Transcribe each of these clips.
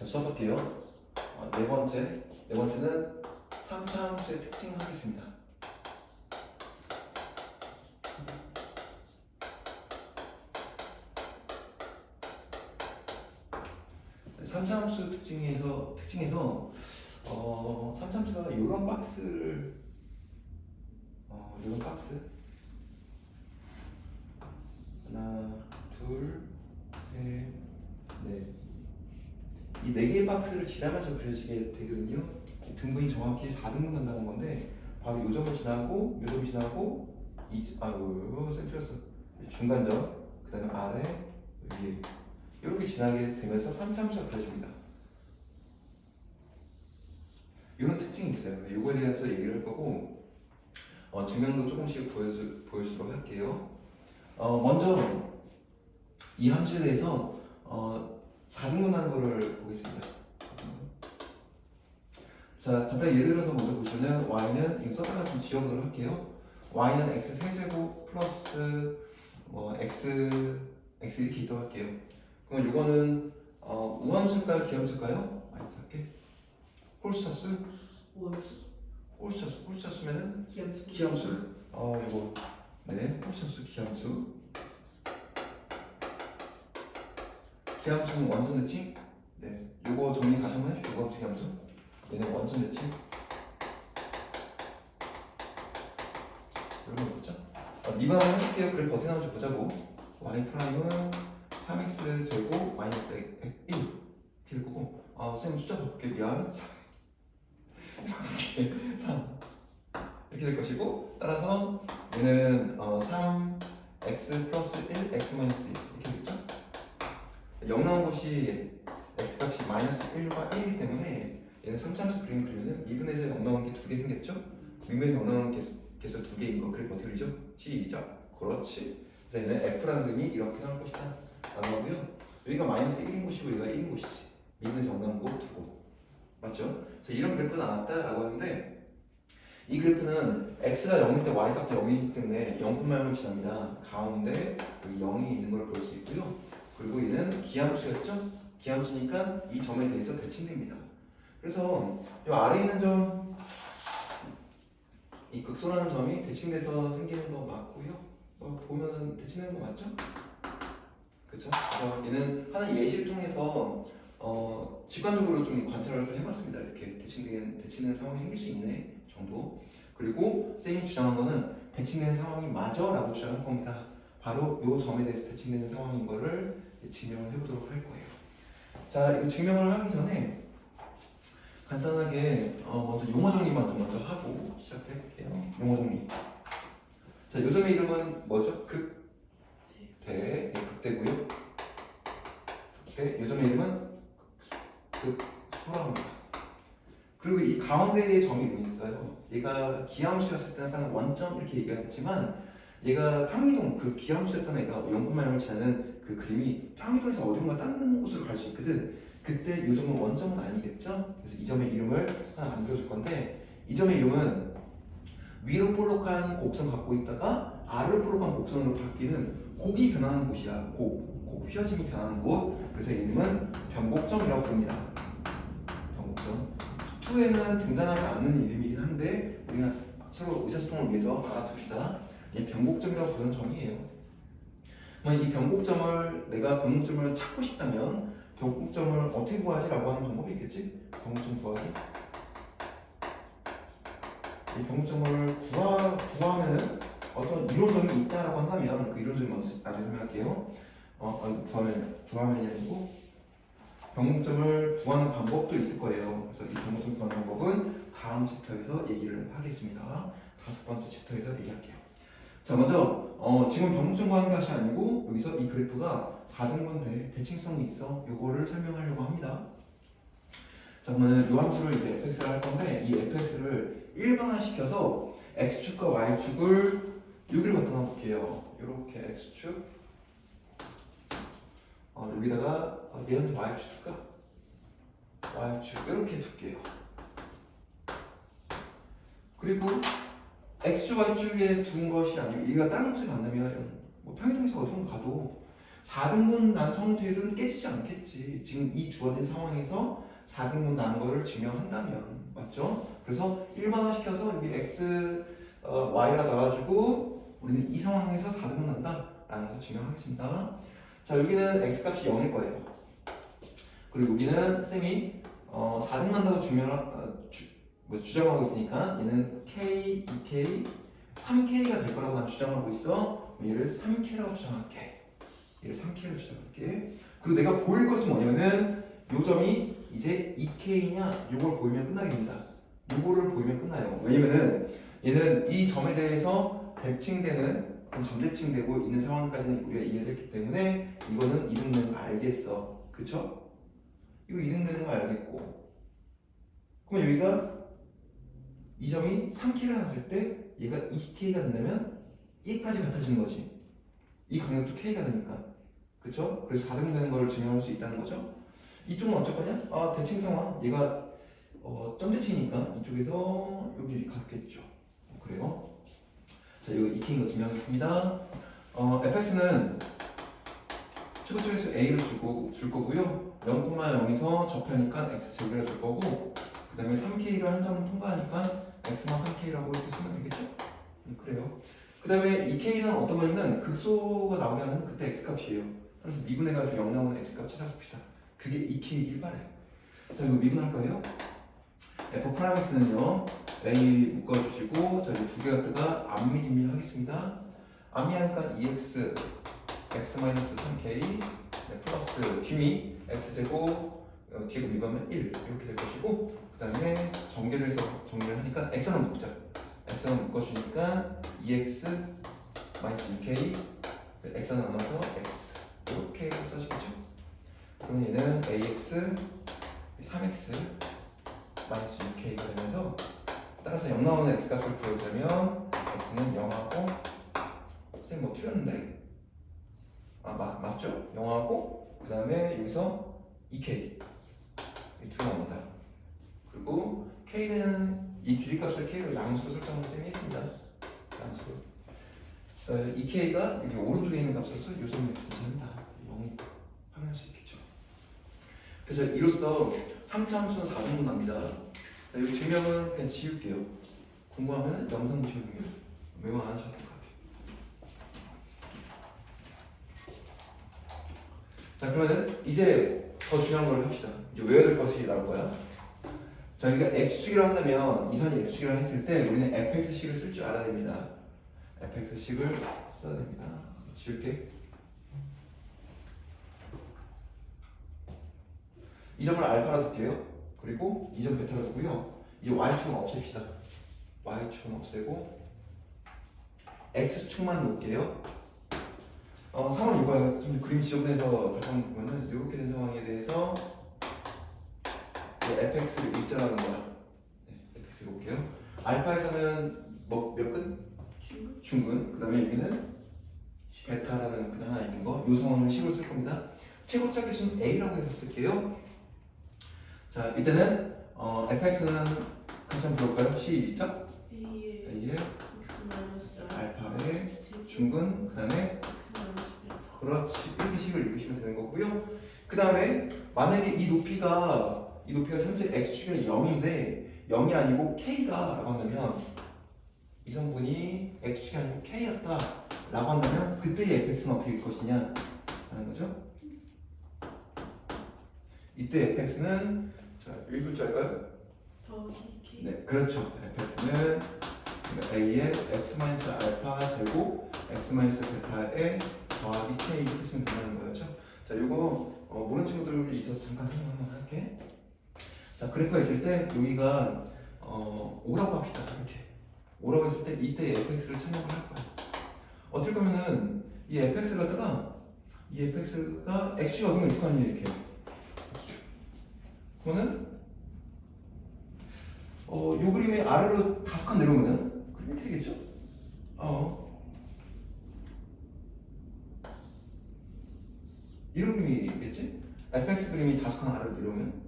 자, 수업할게요. 어, 네 번째, 네 번째는 3차 함수의 특징 하겠습니다. 네, 3차 함수 특징에서 특징에서 어, 3차 함수가 이런 박스를 어, 이런 박스 하나, 둘, 이 네 개의 박스를 지나면서 그려지게 되거든요. 이 등분이 정확히 4등분 한다는 건데 바로 요 점을 지나고 요점 지나고 이쌤 틀렸어. 중간점 그다음에 아래 위에 이렇게 지나게 되면서 3참수가 그려집니다. 이런 특징이 있어요. 이거에 대해서 얘기를 할 거고 어, 증명도 조금씩 보여주, 보여주도록 할게요. 어, 먼저 이 함수에 대해서 어, 4등분 하는 거를 보겠습니다. 자, 간단히 예를 들어서 먼저 보시면 y는 이거 썼다가 좀 지워보도록 할게요. y는 x 세제곱 플러스 뭐 x x 이렇게 있도록 할게요. 그러면 이거는 어, 우함수일까요, 기함수일까요? 마이너스 할게. 홀수 차수, 원수 홀수 차수, 홀수 차수면은 기함수 기함수. 어, 이거 네, 홀수 차수 기함수. 기함수는 원전 대칭. 네, 요거 정리 다시 한번 해주세요. 요거 기함수. 얘는 원전 대칭. 이런 거? 어, 미분 한번 해줄게요. 그래 어떻게 나오는지 보자고. y 프라임은 3x 제곱 마이너스 1 이렇게 될 거고. 아, 쌤 숫자 바꿀게 미안. 3 이렇게 3 이렇게 될 것이고 따라서 얘는 어, 3x 플러스 1 x 마이너스 1 이렇게 되겠죠? 0 나온 곳이 x 값이 마이너스 1과 1이기 때문에 얘는 3차함수 그림 그리면은 미분에서 0 나온 게 두 개 생겼죠? 미분에서 0 나온 개수, 개수 두 개인 거 그래프 어떻게 그리죠? 시작 그렇지 그래서 얘는 f라는 그림이 이렇게 나올 것이다 라고 하고요 여기가 마이너스 1인 곳이고 여기가 1인 곳이지 미분에서 0 나온 곳두곳 맞죠? 그래서 이런 그래프가 나왔다라고 하는데 이 그래프는 x가 0일 때 y 값도 0이기 때문에 0,0을 지납니다. 가운데 여기 0이 있는 걸 볼 수 있고요. 그리고 얘는 기함수였죠? 기함수니까 이 점에 대해서 대칭됩니다. 그래서 이 아래 있는 점, 이 극소라는 점이 대칭돼서 생기는 거 맞고요. 어, 보면 대칭되는 거 맞죠? 그렇죠? 그래서 얘는 하나의 예시를 통해서 어, 직관적으로 좀 관찰을 좀 해봤습니다. 이렇게 대칭된 대칭된 상황이 생길 수 있네 정도. 그리고 쌤이 주장한 거는 대칭된 상황이 맞아 라고 주장할 겁니다. 바로 이 점에 대해서 대칭되는 상황인 거를 증명을 해보도록 할 거예요. 자, 이거 증명을 하기 전에 간단하게 어, 먼저 용어 정리만 좀 먼저 하고 시작해 볼게요. 용어 정리. 자, 이 점의 이름은 뭐죠? 극, 대, 예, 극대고요. 극대. 이 점의 이름은 극소라합니다. 그리고 이 가운데에 점이 있어요. 얘가 기함수였을 때는 약간 원점 이렇게 얘기하겠지만 얘가 평이동 그 기함수였던 애가 0,0을 지나는 그 그림이 평이동에서 어딘가 다른 곳으로 갈 수 있거든. 그때 이 점은 원점은 아니겠죠? 그래서 이 점의 이름을 하나 만들어줄 건데 이 점의 이름은 위로 볼록한 곡선 갖고 있다가 아래로 볼록한 곡선으로 바뀌는 곡이 변하는 곳이야. 곡, 곡 휘어짐이 변하는 곳. 그래서 이름은 변곡점이라고 부릅니다. 변곡점. 투에는 등장하지 않는 이름이긴 한데 우리가 서로 의사소통을 위해서 알아둡시다. 이 변곡점이라고 부르는 점이에요. 그러면 이 변곡점을 내가 변곡점을 찾고 싶다면 변곡점을 어떻게 구하지라고 하는 방법이 있겠지? 변곡점 구하기. 이 변곡점을 구하 구하면은 어떤 이론점이 있다라고 한다면 그 이론점 먼저 나중에 설명할게요. 어, 아니, 구하면 구하면이 아니고 변곡점을 구하는 방법도 있을 거예요. 그래서 이 변곡점 구하는 방법은 다음 챕터에서 얘기를 하겠습니다. 다섯 번째 챕터에서 얘기할게요. 자, 먼저 어, 지금 변곡점 구하는 것이 아니고 여기서 이 그래프가 4등분 대 대칭성이 있어. 요거를 설명하려고 합니다. 자, 그러면 요 함수를 이제 fx를 할 건데 이 fx를 일반화시켜서 x축과 y축을 여기로 갖다 놔볼게요. 이렇게 x축 어, 여기다가 어, 얘는 y축일까? y축 이렇게 둘게요. 그리고 x축, y축에 둔 것이 아니고 얘가 다른 곳에 간다면 뭐 평행에서 어디로 가도 4등분 난 성질은 깨지지 않겠지. 지금 이 주어진 상황에서 4등분 난 거를 증명한다면 맞죠? 그래서 일반화시켜서 여기 x 어, y라 넣어가지고 우리는 이 상황에서 4등분 난다 라는 것을 증명하겠습니다. 자 여기는 x 값이 0일 거예요. 그리고 여기는 쌤이 어, 4등 난다고 증명 어, 주, 뭐 주장하고 있으니까 얘는 k, 2k, 3k가 될 거라고 난 주장하고 있어. 얘를 3k라고 주장할게. 얘를 3k로 주장할게. 그리고 내가 보일 것은 뭐냐면은 요 점이 이제 2k냐 요걸 보이면 끝나게 됩니다. 요거를 보이면 끝나요. 왜냐면은 얘는 이 점에 대해서 대칭되는 점대칭되고 있는 상황까지는 우리가 이해했기 때문에 이거는 이등되는 거 알겠어. 그쵸? 이거 이등되는 거 알겠고 그럼 여기가 이 점이 3k가 났을 때 얘가 2k가 된다면 얘까지 같아지는 거지. 이 강력도 k가 되니까. 그쵸? 그래서 4등 되는 걸 증명할 수 있다는 거죠. 이쪽은 어쩔 거냐? 아, 대칭 상황. 얘가 어, 점대칭이니까 이쪽에서 여기 같겠죠. 어, 그래요. 자, 이거 익힌 거 증명하겠습니다. 어, fx는 최고 쪽에서 a를 주고, 줄 거고요. 0,0에서 접하니까 x 제곱을 줄 거고, 그 다음에 3k를 한 점 통과하니까 x만 3k라고 이렇게 쓰면 되겠죠? 음, 그래요. 그 다음에 이 k는 어떤 거냐면 극소가 나오게 하는 그때 x 값이에요. 그래서 미분해가지고 0 나오는 x 값 찾아봅시다. 그게 2k 1발에. 자, 이거 미분할 거예요. f 프라임스는요, a 묶어주시고, 자, 이두 개가 뜨가 암미리미 하겠습니다. 암미하니까 2x, x-3k, 네, 플러스 뒤미, x제곱, 어, 뒤로 미분하면 1, 이렇게 될 것이고, 그 다음에 전개를 해서 정리를 하니까 x는 묶자. x는 묶어주니까 2x 마이너스 2k, x는 나눠서 x. 이렇게 써주겠죠? 그럼 얘는 ax, 3x, 마이너스 6k가 되면서 따라서 0 나오는 x 값을 구해보자면 x는 0하고 선생님 뭐 틀렸는데? 아 맞, 맞죠? 0하고 그 다음에 여기서 2k 이두 나온다 그리고 k는 이 길이값을 k로 양수로 설정을 쌤이 했습니다 양수 그래서 2k가 여기 오른쪽에 있는 값으로서 요 점을 존재한다 0이 확인할 수 있겠죠 그래서 이로써 3차 함수는 4등분 납니다. 자, 이 증명은 그냥 지울게요. 궁금하면 영상 보시면 메모 안 하셔도 될것 같아요. 자, 그러면은 이제 더 중요한 걸 합시다. 이제 외워야 될 것이 나올 거야. 자, 그러니까 x축이라 한다면 이 선이 x축이라 했을 때 우리는 fx식을 쓸 줄 알아야 됩니다. fx식을 써야 됩니다. 지울게. 이 점을 알파라 둘게요. 그리고 이 점 베타라 두고요. 이 y축은 없앱시다. y축은 없애고 x축만 놓을게요. 어, 상황 이거야. 좀 그림 지정돼서 보면은 이렇게 된 상황에 대해서 이제 fx를 일자라는 거야. 네, fx를 볼게요. 알파에서는 뭐 몇 근? 중근. 그 다음에 여기는 베타라는 근 하나 있는 거. 이 상황을 식으로 쓸 겁니다. 최고차 기준 a라고 해서 쓸게요. 자, 이때는 어, fx는 같이 한번 볼까요? 시작. A의 a의 x 마이너스 알파의 중근, 그 다음에 x 마이너스 베타 그렇지 일기식을 읽으시면 되는 거고요. 그 다음에 만약에 이 높이가 이 높이가 현재 x축이 0인데 0이 아니고 k다 라고 한다면 이 성분이 x축이 아니고 k였다 라고 한다면 그때의 fx는 어떻게 될 것이냐 하는 거죠. 이때 fx는 자 읽을 줄 알까요? 더하기 k 네, 그렇죠. fx는 a의 x 마이너스 알파 제곱 x 마이너스 더하기 k 이렇게 쓰면 된다는 거였죠. 자, 이거 어, 모르는 친구들이 있어서 잠깐 설명만 할게. 자, 그래프가 있을 때 여기가 어, 5라고 합시다. 이렇게 5라고 했을 때 이때 fx를 걸할 거야. 어떨 거면은 이 fx를 갖다가 이 fx가 x축이 어딘가 있을 거 아니에요, 이렇게. 그러면 어, 요 그림의 아래로 다섯 칸 내려오면 그림이 되겠죠? 어. 이런 그림이겠지? fx 그림이 다섯 칸 아래로 내려오면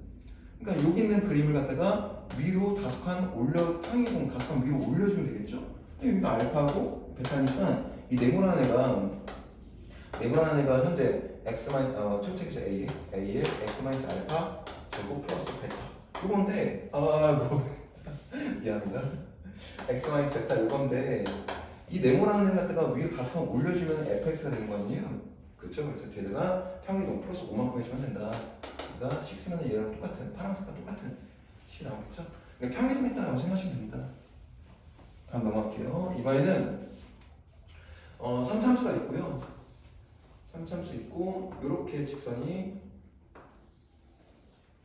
그러니까 여기 있는 그림을 갖다가 위로 다섯 칸 올려 평행이동 다섯 칸 위로 올려주면 되겠죠? 여기가 알파고 베타니까 이 네모난 애가 네모난 애가 현재 x 마이 어 첫째죠 a a에 x 마이너스 알파 제곱 플러스 베타 이건데 아뭐 미안합니다 x 마이너스 베타 이건데 이 네모라는 애 갖다가 위에 가서 올려주면 fx가 되는 거 아니에요? 그렇죠? 그래서 뒤에다가 평이동 플러스 5만큼 해주면 된다. 그러니까 6는 얘랑 똑같은 파란색과 똑같은 식이 나오겠죠? 그러니까 평이동했다라고 생각하시면 됩니다. 다음 넘어갈게요. 이번에는 어, 3참수가 있고요. 3참수 있고 이렇게 직선이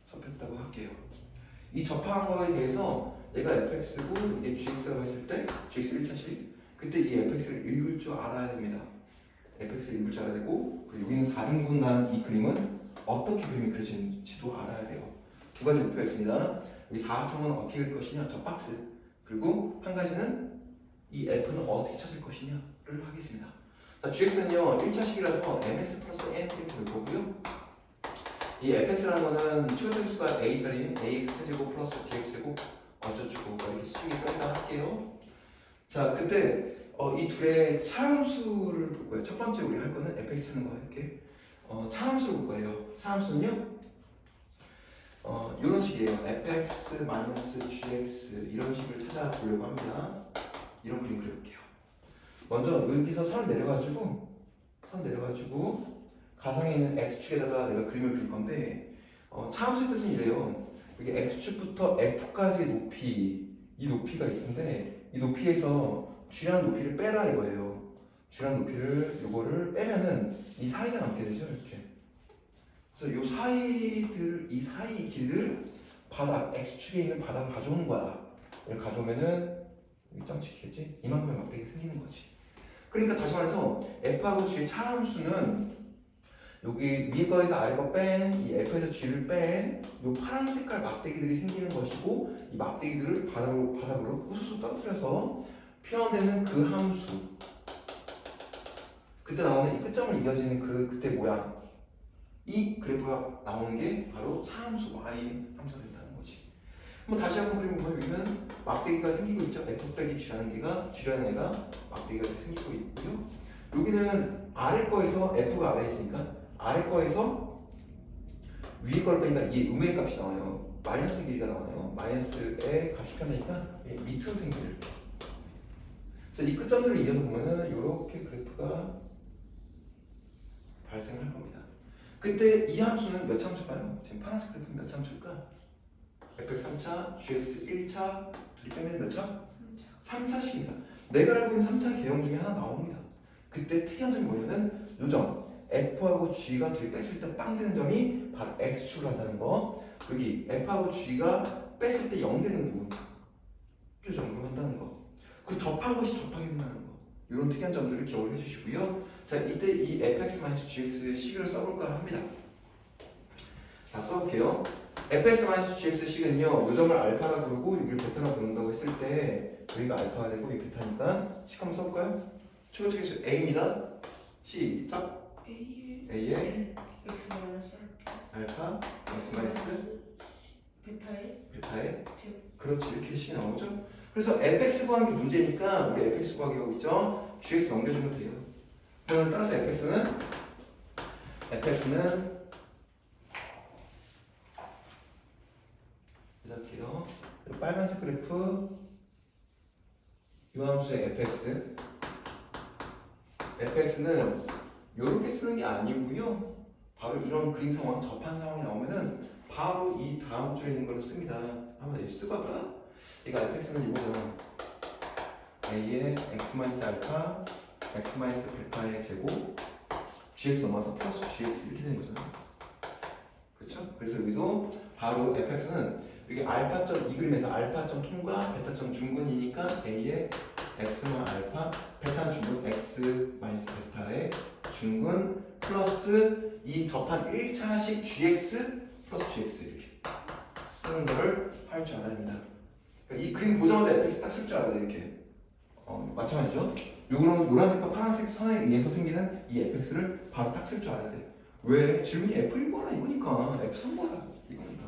접혔다고 할게요. 이 접한 거에 대해서 얘가 fx고 이게 gx라고 했을 때 gx 1차식 그때 이 fx를 읽을 줄 알아야 됩니다. 줄 알아야 되고 그리고 여기는 4등분 난 이 그림은 어떻게 그림이 그려지는지도 알아야 돼요. 두 가지 목표가 있습니다. 여기 사각형은 어떻게 그릴 것이냐 저 박스 그리고 한 가지는 이 f는 어떻게 찾을 것이냐를 하겠습니다. 자 gx는요 1차식이라서 mx 플러스 n 이렇게 될 거고요. 이 fx라는 거는 최소수가 a짜리인 ax 제곱 플러스 bx 제곱 어쩌고 이렇게 식이 써있다 할게요. 자 그때 어, 이 둘의 차함수를 볼 거예요. 첫 번째 우리 할 거는 fx 는 거 이렇게 어, 차함수를 볼 거예요. 차함수는요 어, 이런 식이에요. fx 마이너스 gx 이런 식을 찾아보려고 합니다. 이런 그림 그려볼게요. 먼저 여기서 선 내려가지고 선 내려가지고 가상에 있는 x축에다가 내가 그림을 그릴 건데 어, 차함수의 뜻은 이래요. 여기 x축부터 f까지의 높이 이 높이가 있는데 이 높이에서 g라는 높이를 빼라 이거예요. g라는 높이를 요거를 빼면은 이 사이가 남게 되죠 이렇게. 그래서 요 사이들 이 사이 길을 바닥 x축에 있는 바닥을 가져오는 거야. 이걸 가져오면은 여기 점치겠지? 이만큼의 막대기 생기는 거지. 그러니까 다시 말해서 f하고 g의 차함수는 여기 위에 거에서 아래 거 뺀, 이 F에서 G를 뺀, 이 파란 색깔 막대기들이 생기는 것이고, 이 막대기들을 바닥으로, 바닥으로 우수수 떨어뜨려서 표현되는 그 함수. 그때 나오는 이 끝점을 이어지는 그, 그때 모양. 이 그래프가 나오는 게 바로 차함수, Y 함수가 된다는 거지. 한번 다시 한번 그려보면 여기는 막대기가 생기고 있죠. F 빼기 G라는 개가, G라는 애가 막대기가 생기고 있고요. 여기는 아래 거에서 F가 아래에 있으니까 아래 거에서 위에 걸 빼니까 이 음의 값이 나와요. 마이너스 길이가 나와요. 마이너스의 값이 편하니까 밑으로. 이렇게. 그래서 이 끝점들을 이어서 보면은 이렇게 그래프가 발생을 할 겁니다. 그때 이 함수는 몇 참수일까요? 지금 파란색 그래프는 몇 참수일까? fx 3차, gx 1차, 둘이 빼면 몇 차? 3차 3차식입니다. 내가 알고 있는 3차 개형 중에 하나 나옵니다. 그때 특이한 점이 뭐냐면 요점 F하고 G가 둘이 뺐을 때 빵 되는 점이 바로 X축을 한다는 거 여기 F하고 G가 뺐을 때 0 되는 부분 요 정도 한다는 거 그 접한 것이 접하게 된다는 거 이런 특이한 점들을 기억을 해주시고요. 자 이때 이 fx-gx 식을 써볼까 합니다. 자 써볼게요. fx-gx 식은요 요 점을 알파라 부르고 여기를 베타라 부른다고 했을 때 여기가 알파가 되고 이 베타니까 식 한번 써볼까요? 최고적인 A입니다. 시작. A의 A의 X 마이너스 알파 x 마이너스 베타의 베타의 제곱 그렇지 이렇게 식이 나오죠 그래서 fx 구하는 게 문제니까 우리 fx 구하기 하고 있죠? gx 넘겨주면 돼요. 그러면 따라서 fx는 fx는 이렇게요. 빨간색 그래프 이 함수의 fx fx는 이렇게 쓰는 게 아니고요. 바로 이런 그림 상황 접한 상황이 나오면은 바로 이 다음 줄에 있는 걸로 씁니다. 한번 쓰고 할까? 이거 fx는 이거잖아 a의 x 마이너스 알파 x 마이너스 베타의 제곱 gx 넘어서 플러스 gx 이렇게 되는 거잖아요 그렇죠? 그래서 여기도 바로 fx는 여기 알파점 이 그림에서 알파점 통과 베타점 중근이니까 a의 x마 알파 베타 중근 x 마이너스 베타의 중근 플러스 이 접한 1차식 gx 플러스 gx 이렇게 쓰는 걸 할 줄 알아야 됩니다. 그러니까 이 그림 보자마자 fx 딱 쓸 줄 알아야 돼 이렇게. 어, 마찬가지죠. 요거는 노란색과 파란색 선에 의해서 생기는 이 fx를 바로 딱 쓸 줄 알아야 돼. 왜? 질문이 f1거나 이거니까 f3거나 이거니까.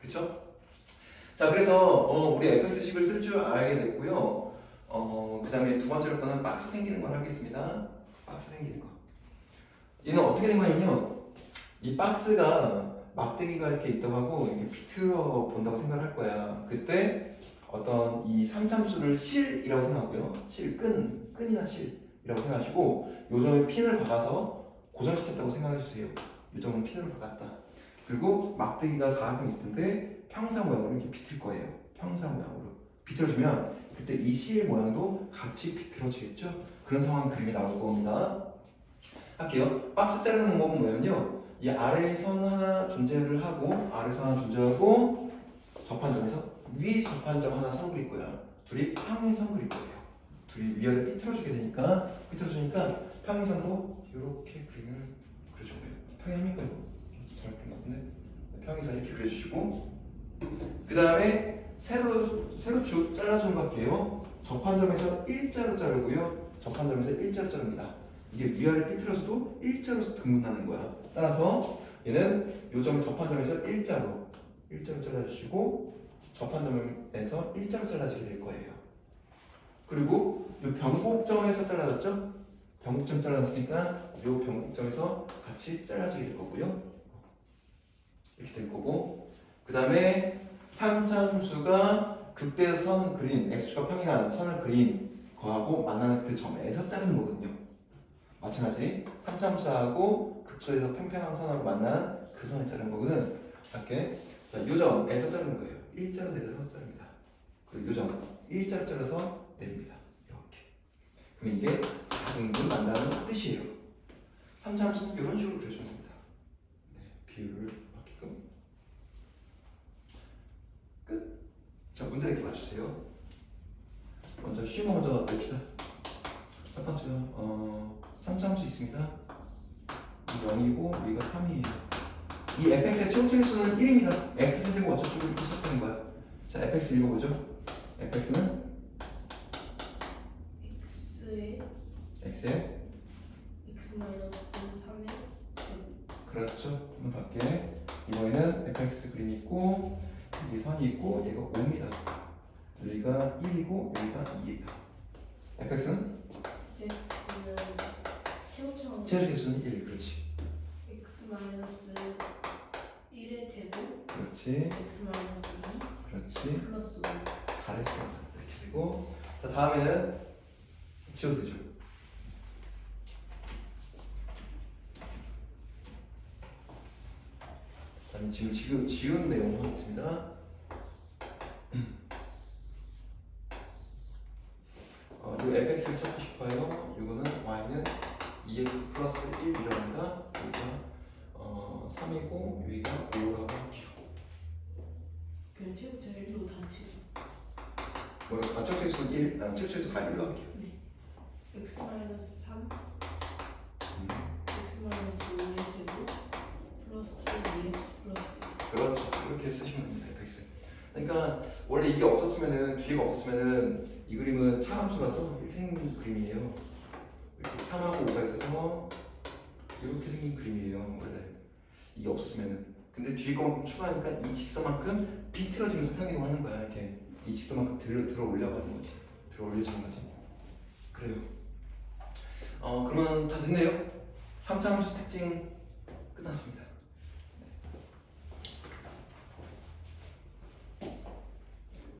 그쵸? 자 그래서 어, 우리 fx식을 쓸 줄 알게 됐고요. 어, 그 다음에 두 번째로 거는 박스 생기는 걸 하겠습니다. 박스 생기는 거. 얘는 어떻게 된 거냐면요. 이 박스가 막대기가 이렇게 있다고 하고 이렇게 비틀어 본다고 생각할 거야. 그때 어떤 이 삼참수를 실이라고 생각하고요. 실, 끈, 끈이나 실이라고 생각하시고 요점에 핀을 박아서 고정시켰다고 생각해 주세요. 요점은 핀으로 박았다. 그리고 막대기가 사각형이 있을 텐데 평사 모양으로 이렇게 비틀 거예요. 평사 모양으로. 비틀어주면 그때 이 실 모양도 같이 비틀어지겠죠? 그런 상황 그림이 나올 겁니다. 할게요. 박스 자르는 방법은 뭐냐면요. 이 아래에 선 하나 존재를 하고 아래 선 하나 존재하고 접한점에서 위 접한점 하나 선 그릴 거야. 둘이 평행선 그릴 거예요. 둘이 위아래 삐뚤어지게 되니까 삐뚤어지니까 평행선으로 이렇게 그림을 그려주는 거예요. 평행합니까 이거? 잘 그린 것 같은데 평행선 이렇게 그려주시고 그 다음에 세로 세로축 잘라주는 거 할게요. 접한점에서 일자로 자르고요. 접한점에서 일자로 자릅니다. 이게 위아래 삐뚤어져도 일자로 등분하는 거야. 따라서 얘는 요점 접한점에서 일자로 일자로 잘라주시고 접한점에서 일자로 잘라지게 될 거예요. 그리고 요 변곡점에서 잘라졌죠? 변곡점 잘라졌으니까 요 변곡점에서 같이 잘라지게 될 거고요. 이렇게 될 거고 그 다음에 삼참수가 극대선 그린 x축과 평행한 선을 그린 거하고 만나는 그 점에서 자른 거거든요. 마찬가지 삼참수하고 극소에서 평평한 선으로 만난 그 선을 자른 거거든. 할게. 자, 요점에서 자르는 거예요. 일자로 내려서 자릅니다. 그리고 요점 일자로 잘라서 내립니다. 이렇게. 그럼 이게 4등분 만나는 뜻이에요. 삼참수 이런 식으로 그려주는 겁니다. 네, 비율을 맞게끔. 끝. 자, 문제 이렇게 맞추세요. 먼저 쉬운 거 먼저 냅시다. 첫 번째, 어, 삼참수 있습니다. 0이고 위가 3이에요. 이 fx의 최고적인 수는 1입니다. x 세제곱 어쩌고 이렇게 시작되는 거야. 자, fx 읽어보죠. fx는 x의 x 마이너스 3에 그렇죠. 한번 더 할게. 이번에는 fx 그림이 있고 여기 선이 있고 얘가 5입니다. 여기가 1이고 여기가 2예요. fx는 x는 15,000 최고적인 수는 1. 그렇지. x 마이너스 1의 제곱 그렇지. x 마이너스 그렇지. 2 플러스 5 잘했어. 이렇게 되고 자 다음에는 지워도 되죠. 자, 지금 지금 지운 내용 하겠습니다. 어, 이 fx를 찾고 싶어요. 이거는 y는 2x 플러스 1이라고 합니다. 여기가 어, 3이고 여기가 5라고 할게요. 그냥 최고 제일 로 단치 뭐, 아, 척척수 1, 아, 척척수 다 1로 할게요. x 마이너스 3 음. x 마이너스 5의 제곱 플러스 2x 플러스 그렇게 쓰시면 됩니다. fx. 그러니까 원래 이게 없었으면은 뒤에가 없었으면은 이 그림은 차함수라서 생긴 그림이에요. 이렇게 3하고 5가 있어서 이렇게 생긴 그림이에요. 원래 이게 없었으면은. 근데 뒤에 거만큼 추가하니까 이 직선만큼 비틀어지면서 평이동하는 거야. 이렇게 이 직선만큼 들어 들어 올려가는 거지. 들어 올려지는 거지. 그래요. 어 그러면 다 됐네요. 3차 함수 특징 끝났습니다.